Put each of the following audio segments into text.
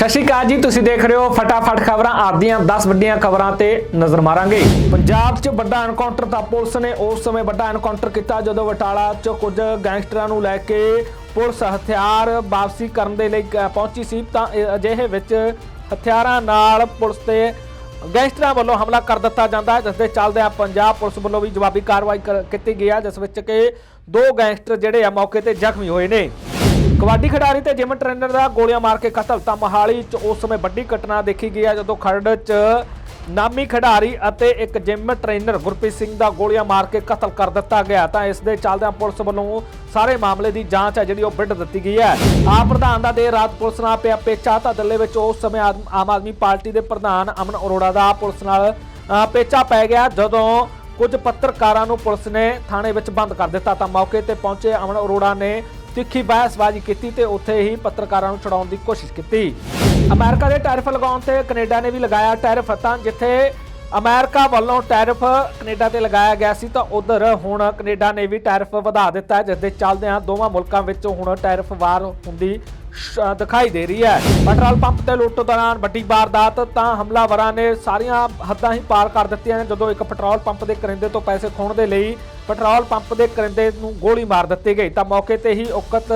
ਸਤਿ ਸ਼੍ਰੀ ਅਕਾਲ ਜੀ, ਤੁਸੀਂ ਦੇਖ ਰਹੇ ਹੋ ਫਟਾਫਟ ਖਬਰਾਂ। ਆਪਦੀਆਂ 10 ਵੱਡੀਆਂ ਖਬਰਾਂ ਤੇ ਨਜ਼ਰ ਮਾਰਾਂਗੇ। ਪੰਜਾਬ 'ਚ ਵੱਡਾ ਐਨਕਾਊਂਟਰ ਤਾਂ ਪੁਲਿਸ ਨੇ ਉਸ ਸਮੇਂ ਵੱਡਾ ਐਨਕਾਊਂਟਰ ਕੀਤਾ ਜਦੋਂ ਬਟਾਲਾ 'ਚ ਕੁਝ ਗੈਂਗਸਟਰਾਂ ਨੂੰ ਲੈ ਕੇ ਪੁਲਿਸ ਹਥਿਆਰ ਵਾਪਸੀ ਕਰਨ ਦੇ ਲਈ ਕ- ਪਹੁੰਚੀ ਸੀ। ਤਾਂ ਅਜਿਹੇ ਵਿੱਚ ਹਥਿਆਰਾਂ ਨਾਲ ਪੁਲਿਸ ਤੇ ਗੈਂਗਸਟਰਾਂ ਵੱਲੋਂ ਹਮਲਾ ਕਰ ਦਿੱਤਾ ਜਾਂਦਾ ਹੈ, ਜਿਸ ਦੇ ਚੱਲਦਿਆਂ ਪੰਜਾਬ ਪੁਲਿਸ ਵੱਲੋਂ ਵੀ ਜਵਾਬੀ ਕਾਰਵਾਈ ਕਰ- ਕੀਤੀ ਗਈ ਹੈ, ਜਿਸ ਵਿੱਚ ਕਿ ਦੋ ਗੈਂਗਸਟਰ ਜਿਹੜੇ ਆ ਮੌਕੇ ਤੇ ਜ਼ਖਮੀ ਹੋਏ ਨੇ। ਕਬੱਡੀ ਖਿਡਾਰੀ ਤੇ ਜਿਮ ਟ੍ਰੇਨਰ ਦਾ ਗੋਲੀਆਂ ਮਾਰ ਕੇ ਕਤਲ, ਤਾਂ ਮਹਾਲੀ 'ਚ ਉਸ ਸਮੇਂ ਵੱਡੀ ਘਟਨਾ ਦੇਖੀ ਗਈ ਹੈ, ਜਦੋਂ ਖਰੜ 'ਚ ਨਾਮੀ ਖਿਡਾਰੀ ਅਤੇ ਇੱਕ ਜਿਮ ਟ੍ਰੇਨਰ ਗੁਰਪ੍ਰੀਤ ਸਿੰਘ ਦਾ ਗੋਲੀਆਂ ਮਾਰ ਕੇ ਕਤਲ ਕਰ ਦਿੱਤਾ ਗਿਆ। ਤਾਂ ਇਸ ਦੇ ਚੱਲਦਿਆਂ ਪੁਲਿਸ ਵੱਲੋਂ ਸਾਰੇ ਮਾਮਲੇ ਦੀ ਜਾਂਚ ਹੈ, ਜਿਹੜੀ ਉਹ ਬਿੱਡ ਦਿੱਤੀ ਗਈ ਹੈ। ਆਪ ਪ੍ਰਧਾਨ ਦਾ ਦੇਰ ਰਾਤ ਪੁਲਿਸ ਨਾਲ ਪਿਆ ਪੇਚਾ, ਤਾਂ ਦਿੱਲੀ ਵਿੱਚ ਉਸ ਸਮੇਂ ਆਦਮ- ਆਮ ਆਦਮੀ ਪਾਰਟੀ ਦੇ ਪ੍ਰਧਾਨ ਅਮਨ ਅਰੋੜਾ ਦਾ ਪੁਲਿਸ ਨਾਲ ਪੇਚਾ ਪੈ ਗਿਆ। ਜਦੋਂ ਕੁਝ ਪੱਤਰਕਾਰਾਂ ਨੂੰ ਪੁਲਿਸ ਨੇ ਥਾਣੇ ਵਿੱਚ ਬੰਦ ਕਰ ਦਿੱਤਾ, ਤਾਂ ਮੌਕੇ ਤੇ ਪਹੁੰਚੇ ਅਮਨ ਅਰੋੜਾ ਨੇ ਤਿੱਖੀ ਬਹਿਸਬਾਜ਼ੀ ਕੀਤੀ ਤੇ ਉੱਥੇ ਹੀ ਪੱਤਰਕਾਰਾਂ ਨੂੰ ਛਡਾਉਣ ਦੀ ਕੋਸ਼ਿਸ਼ ਕੀਤੀ। ਅਮਰੀਕਾ ਦੇ ਟੈਰਿਫ ਲਗਾਉਣ ਤੇ ਕੈਨੇਡਾ ਨੇ ਵੀ ਲਗਾਇਆ ਟੈਰਿਫ, ਤਾਂ ਜਿੱਥੇ ਅਮਰੀਕਾ ਵੱਲੋਂ ਟੈਰਿਫ ਕੈਨੇਡਾ ਤੇ ਲਗਾਇਆ ਗਿਆ ਸੀ, ਤਾਂ ਉਧਰ ਹੁਣ ਕੈਨੇਡਾ ਨੇ ਵੀ ਟੈਰਿਫ ਵਧਾ ਦਿੱਤਾ ਜਿਸ ਦੇ ਚੱਲਦਿਆਂ ਦੋਵਾਂ ਮੁਲਕਾਂ ਵਿੱਚ ਹੁਣ ਟੈਰਿਫ ਵਾਰ ਹੁੰਦੀ ਸ਼- ਦਿਖਾਈ ਦੇ ਰਹੀ ਹੈ। ਪੈਟਰੋਲ ਪੰਪ ਤੇ ਲੁੱਟ ਦੌਰਾਨ ਵੱਡੀ ਵਾਰਦਾਤ, ਤਾਂ ਹਮਲਾਵਰਾਂ ਨੇ ਸਾਰੀਆਂ ਹੱਦਾਂ ਹੀ ਪਾਰ ਕਰ ਦਿੱਤੀਆਂ ਨੇ, ਜਦੋਂ ਇੱਕ ਪੈਟਰੋਲ ਪੰਪ ਦੇ ਕਰਿੰਦੇ ਤੋਂ ਪੈਸੇ ਖੋਣ ਦੇ ਲਈ ਪੈਟਰੋਲ ਪੰਪ ਦੇ ਕਰਿੰਦੇ ਨੂੰ ਗੋਲੀ ਮਾਰ ਦਿੱਤੀ ਗਈ। ਤਾਂ ਮੌਕੇ ਤੇ ਹੀ ਉਕਤ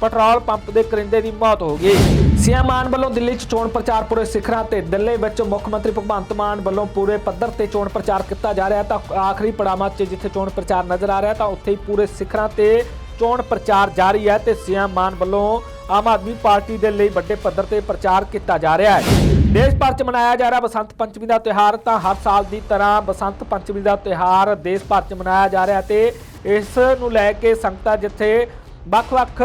ਪੈਟਰੋਲ ਪੰਪ ਦੇ ਕਰਿੰਦੇ ਦੀ ਮੌਤ ਹੋ ਗਈ। ਸੀਐਮ ਮਾਨ ਵੱਲੋਂ ਦਿੱਲੀ 'ਚ ਚੋਣ ਪ੍ਰਚਾਰ ਪੂਰੇ ਸਿਖਰਾਂ ਤੇ ਦਿੱਲੀ ਵਿੱਚ ਮੁੱਖ ਮੰਤਰੀ ਭਗਵੰਤ ਮਾਨ ਵੱਲੋਂ ਪੂਰੇ ਪੱਧਰ ਤੇ ਚੋਣ ਪ੍ਰਚਾਰ ਕੀਤਾ ਜਾ ਰਿਹਾ। ਤਾਂ ਆਖਰੀ ਪੜਾਵਾਂ 'ਚ ਜਿੱਥੇ ਚੋਣ ਪ੍ਰਚਾਰ ਨਜ਼ਰ ਆ ਰਿਹਾ, ਤਾਂ ਉੱਥੇ ਹੀ ਪੂਰੇ ਸਿਖਰਾਂ ਤੇ ਚੋਣ ਪ੍ਰਚਾਰ ਜਾਰੀ ਹੈ ਤੇ ਸੀਐਮ ਮਾਨ ਵੱਲੋਂ ਆਮ ਆਦਮੀ ਪਾਰਟੀ ਦੇ ਲਈ ਵੱਡੇ ਪੱਧਰ ਤੇ ਪ੍ਰਚਾਰ ਕੀਤਾ ਜਾ ਰਿਹਾ ਹੈ। ਦੇਸ਼ ਭਰ 'ਚ ਮਨਾਇਆ ਜਾ ਰਿਹਾ ਬਸੰਤ ਪੰਚਮੀ ਦਾ ਤਿਉਹਾਰ ਤਾਂ ਹਰ ਸਾਲ ਦੀ ਤਰ੍ਹਾਂ ਬਸੰਤ ਪੰਚਮੀ ਦਾ ਤਿਉਹਾਰ ਦੇਸ਼ ਭਰ 'ਚ ਮਨਾਇਆ ਜਾ ਰਿਹਾ ਤੇ ਇਸ ਨੂੰ ਲੈ ਕੇ ਸੰਗਤਾਂ ਜਿੱਥੇ ਵੱਖ-ਵੱਖ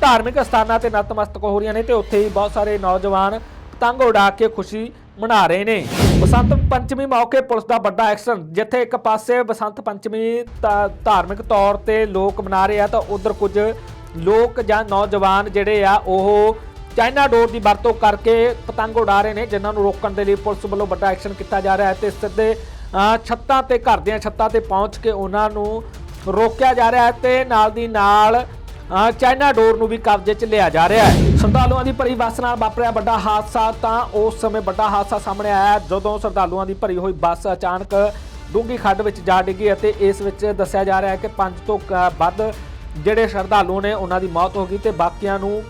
ਧਾਰਮਿਕ ਸਥਾਨਾਂ ਤੇ ਨਤਮਸਤਕ ਹੋ ਰਹੀਆਂ ਨੇ ਤੇ ਉੱਥੇ ਹੀ ਬਹੁਤ ਸਾਰੇ ਨੌਜਵਾਨ ਪਤੰਗ ਉਡਾ ਕੇ ਖੁਸ਼ੀ ਮਨਾ ਰਹੇ ਨੇ। ਬਸੰਤ ਪੰਚਮੀ ਮੌਕੇ ਪੁਲਿਸ ਦਾ ਵੱਡਾ ਐਕਸ਼ਨ, ਜਿੱਥੇ ਇੱਕ ਪਾਸੇ ਬਸੰਤ ਪੰਚਮੀ ਧਾ- ਧਾਰਮਿਕ ਤੌਰ ਤੇ ਲੋਕ ਮਨਾ ਰਹੇ ਆ ਤਾਂ ਉਧਰ ਕੁਝ ਲੋਕ ਜਾਂ ਨੌਜਵਾਨ ਜਿਹੜੇ ਆ, ਉਹ ਚਾਈਨਾ ਡੋਰ ਦੀ ਵਰਤੋਂ ਕਰਕੇ ਪਤੰਗ ਉਡਾ ਰਹੇ ਨੇ, ਜਿਨ੍ਹਾਂ ਨੂੰ ਰੋਕਣ ਦੇ ਲਈ ਪੁਲਿਸ ਵੱਲੋਂ ਵੱਡਾ ਐਕਸ਼ਨ ਕੀਤਾ ਜਾ ਰਿਹਾ ਹੈ ਤੇ ਸਿੱਧੇ ਛੱਤਾਂ ਤੇ, ਘਰ ਦੀਆਂ ਛੱਤਾਂ ਤੇ ਪਹੁੰਚ ਕੇ ਉਹਨਾਂ ਨੂੰ ਰੋਕਿਆ ਜਾ ਰਿਹਾ ਹੈ ਤੇ ਨਾਲ ਦੀ ਨਾਲ ਚਾਈਨਾ ਡੋਰ ਨੂੰ ਵੀ ਕਬਜ਼ੇ 'ਚ ਲਿਆ ਜਾ ਰਿਹਾ ਹੈ। ਸ਼ਰਧਾਲੂਆਂ ਦੀ ਭਰੀ ਬੱਸ ਨਾਲ ਵਾਪਰਿਆ ਵੱਡਾ ਹਾਦਸਾ, ਤਾਂ ਉਸ ਸਮੇਂ ਵੱਡਾ ਹਾਦਸਾ ਸਾਹਮਣੇ ਆਇਆ ਜਦੋਂ ਸ਼ਰਧਾਲੂਆਂ ਦੀ ਭਰੀ ਹੋਈ ਬੱਸ ਅਚਾਨਕ ਡੂੰਗੀ ਖੱਡ ਵਿੱਚ ਜਾ ਡਿੱਗੀ ਅਤੇ ਇਸ ਵਿੱਚ ਦੱਸਿਆ ਜਾ ਰਿਹਾ ਹੈ ਕਿ ਪੰਜ ਤੋਂ ਕ- ਵੱਧ ਜਿਹੜੇ ਸ਼ਰਧਾਲੂ ਨੇ ਉਹਨਾਂ ਦੀ ਮੌਤ ਹੋ ਗਈ ਤੇ ਬਾਕੀਆਂ ਨੂੰ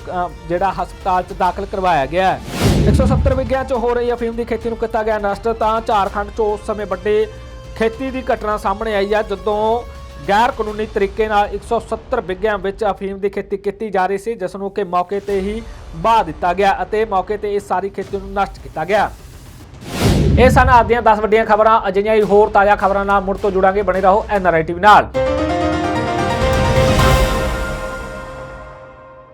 ਜਿਹੜਾ ਹਸਪਤਾਲ 'ਚ ਦਾਖਲ ਕਰਵਾਇਆ ਗਿਆ ਹੈ। 170 ਵਿਗਿਆਂ 'ਚ ਹੋ ਰਹੀ ਅਫੀਮ ਦੀ ਖੇਤੀ ਨੂੰ ਕੀਤਾ ਗਿਆ ਨਸ਼ਟ, ਤਾਂ ਝਾਰਖੰਡ 'ਚ ਉਸ ਸਮੇਂ ਵੱਡੇ ਖੇਤੀ ਦੀ ਘਟਨਾ ਸਾਹਮਣੇ ਆਈ ਹੈ, ਜਦੋਂ ਗੈਰ ਕਾਨੂੰਨੀ ਤਰੀਕੇ ਨਾਲ 170 ਵਿਗਿਆਂ ਵਿੱਚ ਅਫੀਮ ਦੀ ਖੇਤੀ ਕੀਤੀ ਜਾ ਰਹੀ ਸੀ ਜਿਸ ਨੂੰ ਕਿ ਮੌਕੇ ਤੇ ਹੀ ਬਾਹ ਦਿੱਤਾ ਗਿਆ ਅਤੇ ਮੌਕੇ ਤੇ ਇਸ ਸਾਰੀ ਖੇਤੀ ਨੂੰ ਨਸ਼ਟ ਕੀਤਾ ਗਿਆ। ਇਹ ਸਨ ਅੱਜ ਦੀਆਂ 10 ਵੱਡੀਆਂ ਖਬਰਾਂ। ਅਜਿਹੀਆਂ ਹੀ ਹੋਰ ਤਾਜ਼ਾ ਖਬਰਾਂ ਨਾਲ ਮੁੜ ਤੋਂ ਜੁੜਾਂਗੇ। ਬਣੇ ਰਹੋ ਐਨਆਰਆਈ ਟੀਵੀ ਨਾਲ।